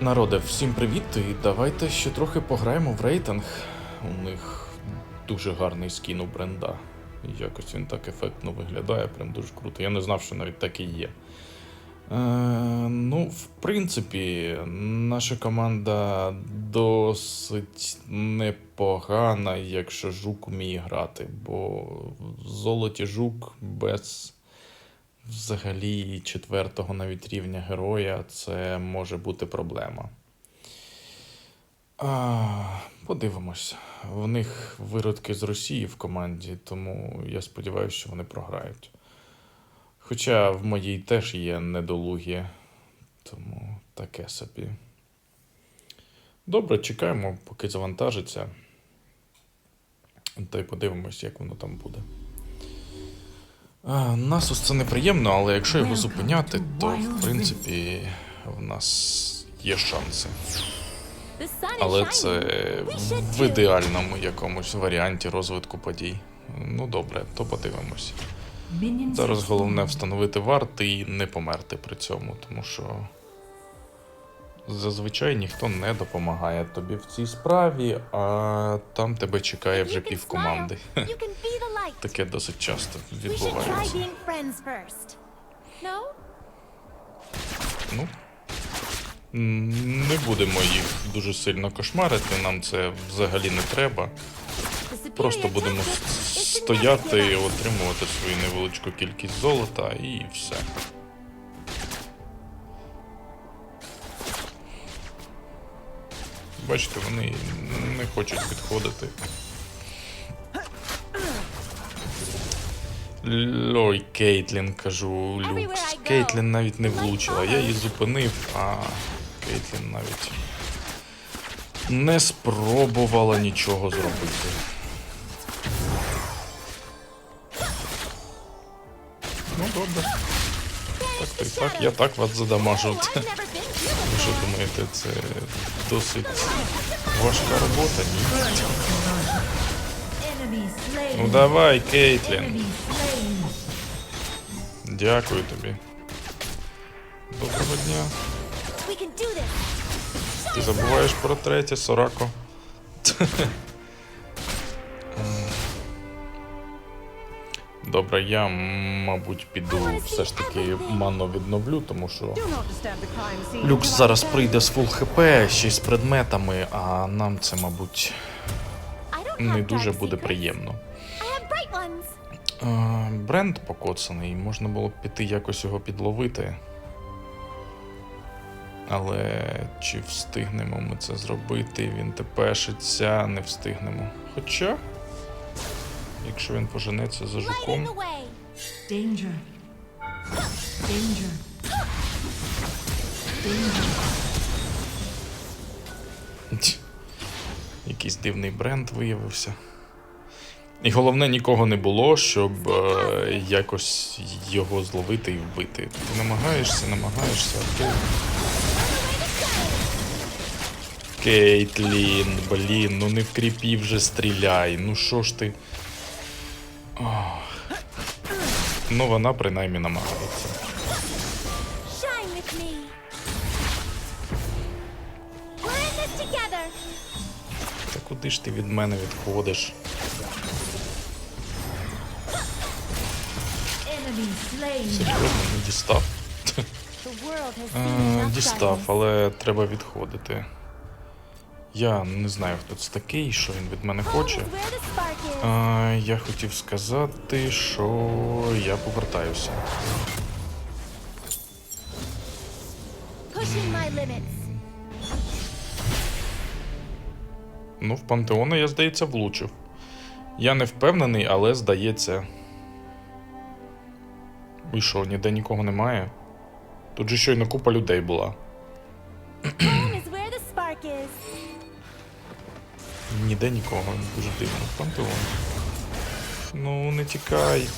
Народе, всім привіт! І давайте ще трохи пограємо в рейтинг. У них дуже гарний скін у бренда. Якось він так ефектно виглядає, прям дуже круто. Я не знав, що навіть так і є. Е, ну, в принципі, наша команда досить непогана, якщо жук вміє грати, бо золоті жук без взагалі четвертого навіть рівня героя це може бути проблема. А, подивимось. В них виродки з Росії в команді, тому я сподіваюся, що вони програють. Хоча в моїй теж є недолугі, тому таке собі. Добре, чекаємо, поки завантажиться. Та й подивимось, як воно там буде. Насус це неприємно, але якщо його зупиняти, то в принципі в нас є шанси. Але це в ідеальному якомусь варіанті розвитку подій. Ну добре, то подивимось. Зараз головне встановити варт і не померти при цьому, тому що зазвичай ніхто не допомагає тобі в цій справі, а там тебе чекає вже пів команди. Таке досить часто відбувається. Ну, не будемо їх дуже сильно кошмарити, нам це взагалі не треба. Просто будемо стояти і отримувати свою невеличку кількість золота і все. Бачите, вони не хочуть підходити. Ой, Кейтлін, кажу, люкс. Кейтлін навіть не влучила. Я її зупинив, а Кейтлін навіть не спробувала нічого зробити. Ну добре. Так, так, так, я так вас задамажу. Ви що думаєте, це досить важка робота? Ні. Ну давай, Кейтлін. Дякую тобі. Доброго дня. Ти забуваєш про третє, Сорако. Добре, я, мабуть, піду все ж таки ману відновлю, тому що Люкс зараз прийде з фул хп, ще й з предметами, а нам це, мабуть, не дуже буде приємно. Е, Бренд покоцаний, можна було б піти якось його підловити. Але чи встигнемо ми це зробити? Він тепешиться, не встигнемо. Хоча, якщо він поженеться за жуком. Danger. Danger. Danger. Якийсь дивний бренд виявився. І головне, нікого не було, щоб е, якось його зловити і вбити. Ти намагаєшся, намагаєшся, а ти. Кейтлін, блін, ну не в кріпі вже стріляй. Ну що ж ти. Ох. Ну, вона принаймні намагається. Та куди ж ти від мене відходиш? Серйозно, не дістав? Е, Дістав, але треба відходити. Я не знаю, хто це такий, що він від мене хоче. Е, Я хотів сказати, що я повертаюся. Ну, в пантеона я, здається, влучив. Я не впевнений, але здається. І що, ніде нікого немає? Тут же щойно купа людей була. Ніде нікого, дуже дивно. Пантеон. Ну, не тікай.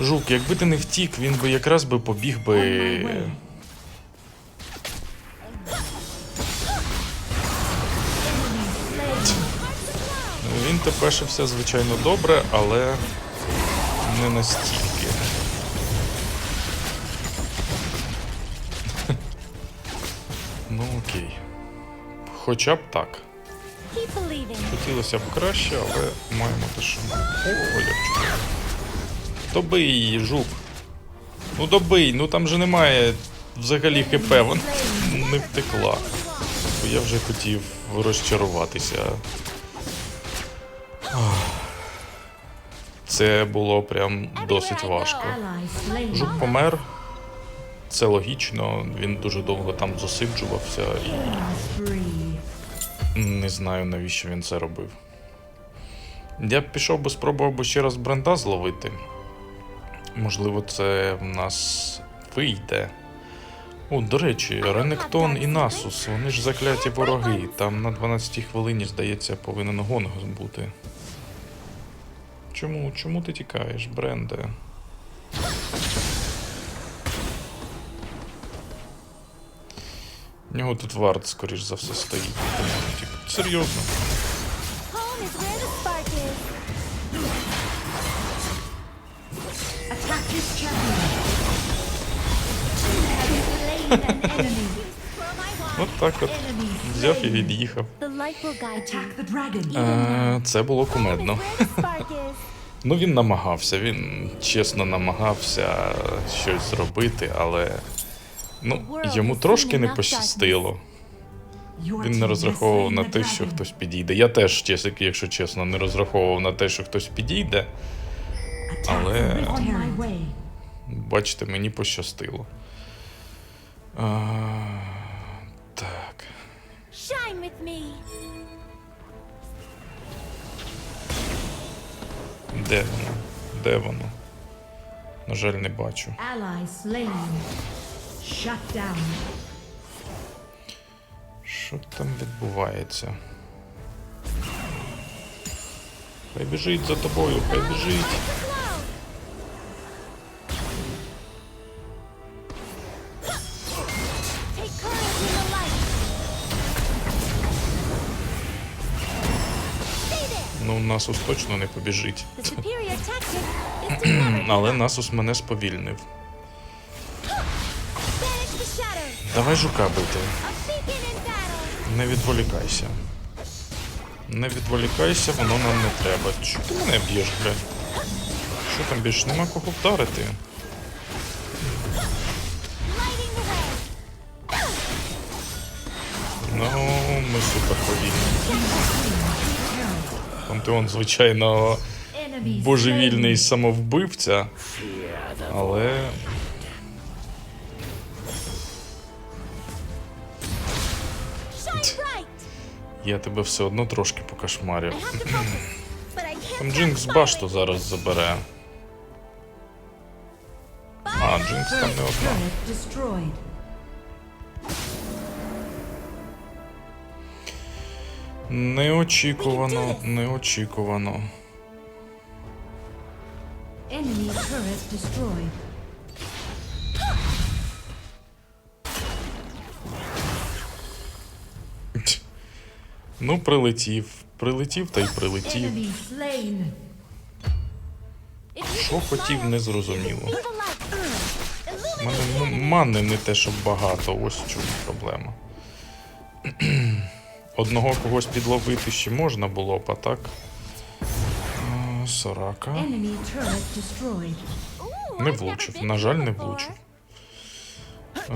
Жук, якби ти не втік, він би якраз би побіг би. Ну, Він тепешився, звичайно, добре, але не настільки. Ну окей. Хоча б так. Хотілося б краще, але маємо те, що маємо. О, чудово. Добий її, жук. Ну добий, ну там же немає взагалі хп, вона не втекла. Бо я вже хотів розчаруватися. Це було прям досить важко. Жук помер. Це логічно, він дуже довго там засиджувався і не знаю, навіщо він це робив. Я б пішов би спробував би ще раз бренда зловити. Можливо, це в нас вийде. О, до речі, Ренектон і Насус, вони ж закляті вороги. Там на 12 й хвилині, здається, повинен гонг бути. Чому? Чому ти тікаєш, Бренде? У нього тут вард, скоріш за все, стоїть. Типу, серйозно. Attack. От так от. Взяв і від'їхав. Е, Це було кумедно. Ну він намагався, він чесно намагався щось зробити, але ну, йому трошки не пощастило. Він не розраховував на те, що хтось підійде. Я теж, якщо чесно, не розраховував на те, що хтось підійде. Але-. Бачите, мені пощастило. А, Де воно? Де воно? На жаль, не бачу. Що там відбувається? Хай біжить за тобою, хай біжить. Насус точно не побіжить. Але Насус мене сповільнив. Давай жука бити. Не відволікайся. Не відволікайся, воно нам не треба. Чого ти мене б'єш, блядь? Що там більше нема кого вдарити? Ну, ми супер повільні. Пантеон, звичайно, божевільний самовбивця. Але я тебе все одно трошки покошмарю. Там Джинкс башту зараз забере. А, Джинкс там не одна. Неочікувано, неочікувано. Enemy turret destroyed. Ну, прилетів. Прилетів та й прилетів. Що хотів, не зрозуміло. мене ну, мани не те, щоб багато, ось в чому проблема. Одного когось підловити ще можна було б, а так. А, Сорака. Enemy turret destroyed. Ooh, Не влучив. На жаль, не влучив. А,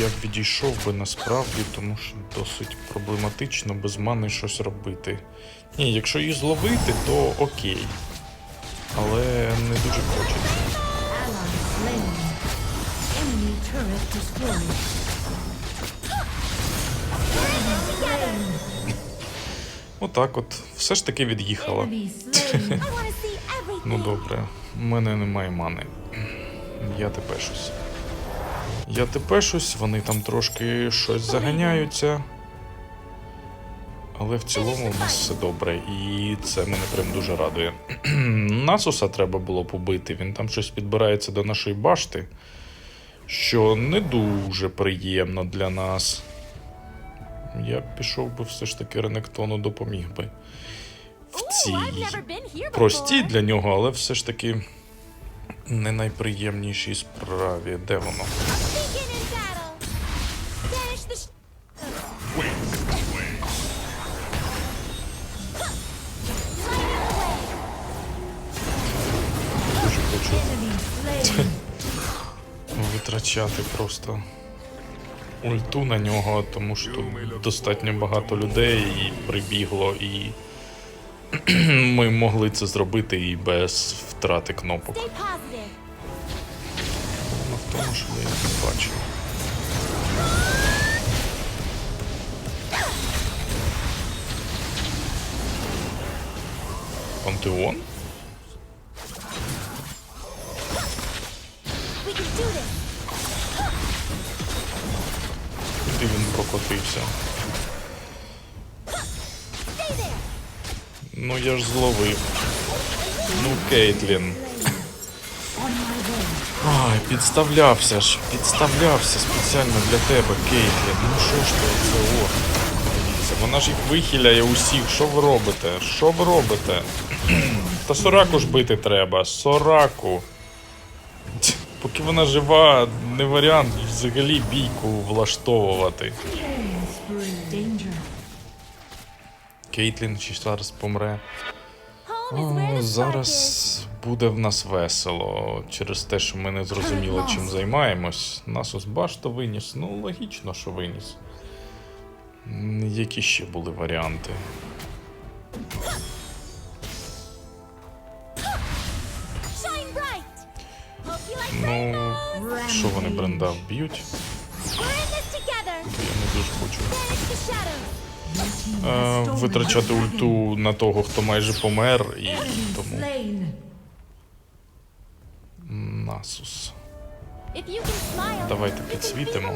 я б відійшов би насправді, тому що досить проблематично без мани щось робити. Ні, якщо її зловити, то окей. Але не дуже хочеться. Отак от, все ж таки від'їхала. Ну добре, в мене немає мани. Я тепешусь. Я тепешусь, вони там трошки щось заганяються. Але в цілому у нас все добре, і це мене прям дуже радує. Насуса треба було побити, він там щось підбирається до нашої башти, що не дуже приємно для нас я пішов би все ж таки Ренектону допоміг би в цій простій для нього, але все ж таки не найприємнішій справі. Де воно? Витрачати просто ульту на нього, тому що тут достатньо багато людей і прибігло, і ми могли це зробити і без втрати кнопок. Проблема в тому, що я не бачив. Пантеон? Ну я ж зловив. Ну, Кейтлін. Ай, підставлявся ж, підставлявся спеціально для тебе, Кейтлін. Ну що ж ти це о? Дивіться, вона ж їх вихиляє усіх. Що ви робите? Що ви робите? Та сораку ж бити треба, сораку. Поки вона жива, не варіант взагалі бійку влаштовувати. Кейтлін чи зараз помре. О, зараз буде в нас весело через те, що ми не зрозуміли, чим займаємось. Насос башта виніс. Ну, логічно, що виніс. Які ще були варіанти? Ну, що вони бренда вб'ють? Я не дуже хочу. Е, витрачати ульту на того, хто майже помер, і тому. Насус. Давайте підсвітимо.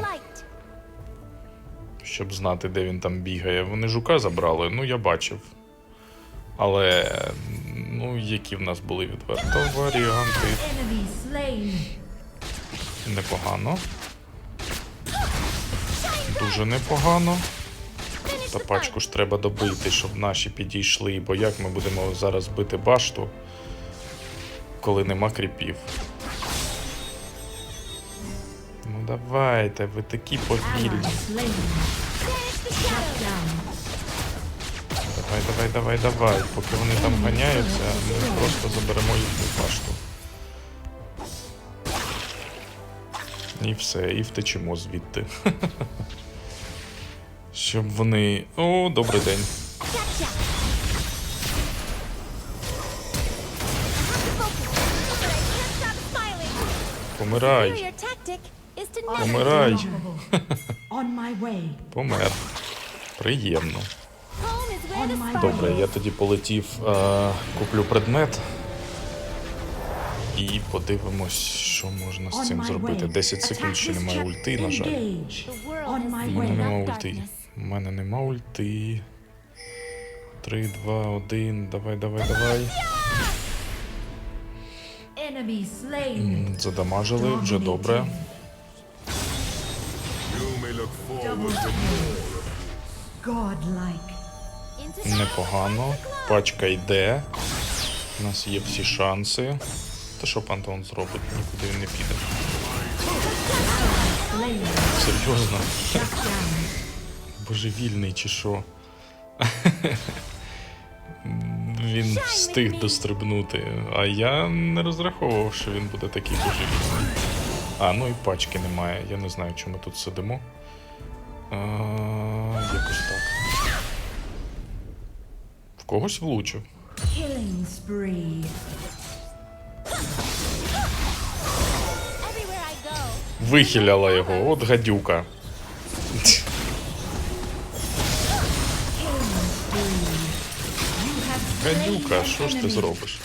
Щоб знати, де він там бігає. Вони жука забрали, ну я бачив. Але ну, які в нас були відверто варіанти. Непогано. Дуже непогано. Та пачку ж треба добити, щоб наші підійшли, бо як ми будемо зараз бити башту, коли нема кріпів. Ну давайте, ви такі повільні. Давай, давай, давай, давай. Поки вони там ганяються, ми просто заберемо їхню башту. І все, і втечемо звідти. Щоб вони. О, добрий день. Помирай. Помирай. Помер. Приємно. Добре, я тоді полетів, е, куплю предмет. І подивимось, що можна з цим зробити. 10 секунд ще немає ульти, на жаль. У мене way. нема enough ульти. У мене нема ульти. 3, 2, 1. Давай, давай, давай. Задамажили, вже добре. Непогано. Пачка йде. У нас є всі шанси. Та що Пантон зробить? Нікуди він не піде. Серйозно? Божевільний чи що? Він встиг дострибнути, а я не розраховував, що він буде такий божевільний. А, ну і пачки немає. Я не знаю, чому ми тут сидимо. А, якось так. В когось влучив. Вихиляла його, от гадюка. Гадюка, що ж ти зробиш?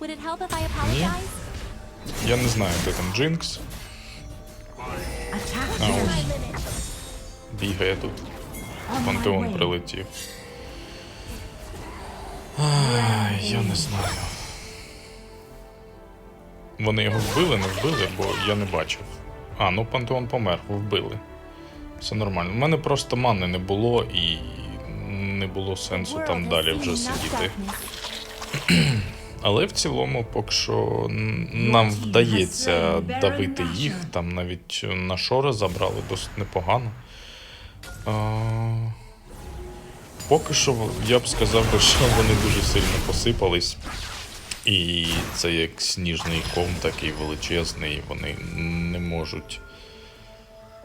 Apologize? Я не знаю, де там Джинкс. А, ось бігає тут. Пантеон прилетів. Ай, я не знаю. Вони його вбили, не вбили, бо я не бачив. А, ну Пантеон помер, вбили. Все нормально. У мене просто мани не було і не було сенсу там далі вже сидіти. Але в цілому, поки що нам вдається давити їх. Там навіть на шори забрали досить непогано. А, поки що я б сказав що вони дуже сильно посипались. І це як сніжний ком такий величезний, вони не можуть,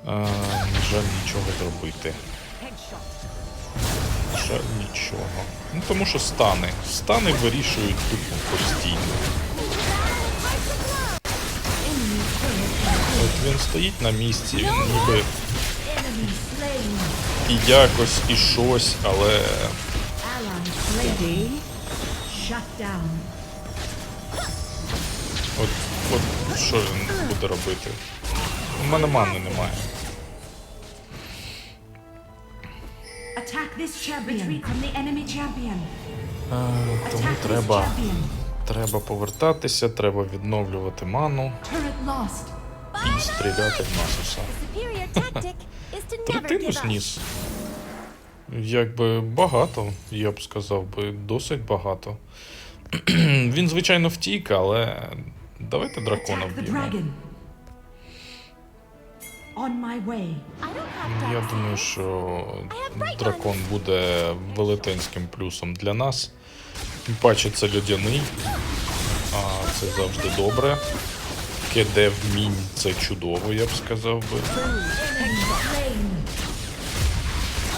а, на жаль, нічого зробити. Жаль, нічого. Ну тому що стани. Стани вирішують тупо постійно. От він стоїть на місці, він ніби і якось, і щось, але от, от що він буде робити? У мене мани немає. А, тому треба, треба повертатися, треба відновлювати ману і стріляти в Насуса. Superior tactic is to never Третину зніс. Якби багато, я б сказав би, досить багато. Він, звичайно, втік, але давайте дракона вб'ємо. Dragon. On my way. I don't have Я думаю, що дракон буде велетенським плюсом для нас. Тим паче це льодяний, а це завжди добре. Кеде вмінь це чудово, я б сказав би. Enemy slain.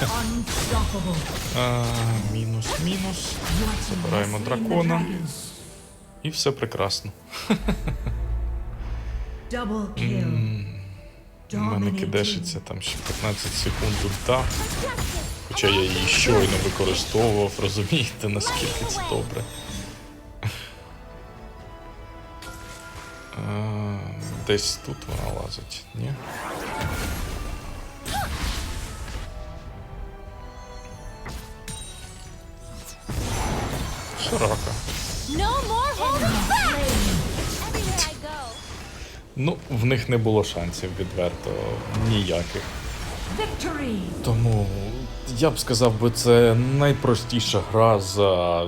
Unstoppable. А, мінус, мінус. Забираємо дракона. І все прекрасно. У мене кидешиться там ще 15 секунд ульта. Хоча я її щойно використовував, розумієте, наскільки це добре. Десь тут вона лазить, ні? Широка. No more holding back. Everywhere I go. Ну, в них не було шансів відверто ніяких. Victory. Тому я б сказав би, це найпростіша гра за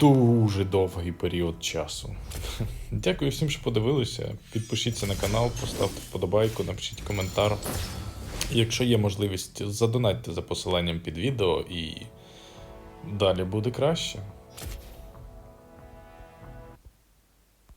дуже довгий період часу. Дякую всім, що подивилися. Підпишіться на канал, поставте вподобайку, напишіть коментар. Якщо є можливість, задонатьте за посиланням під відео і далі буде краще.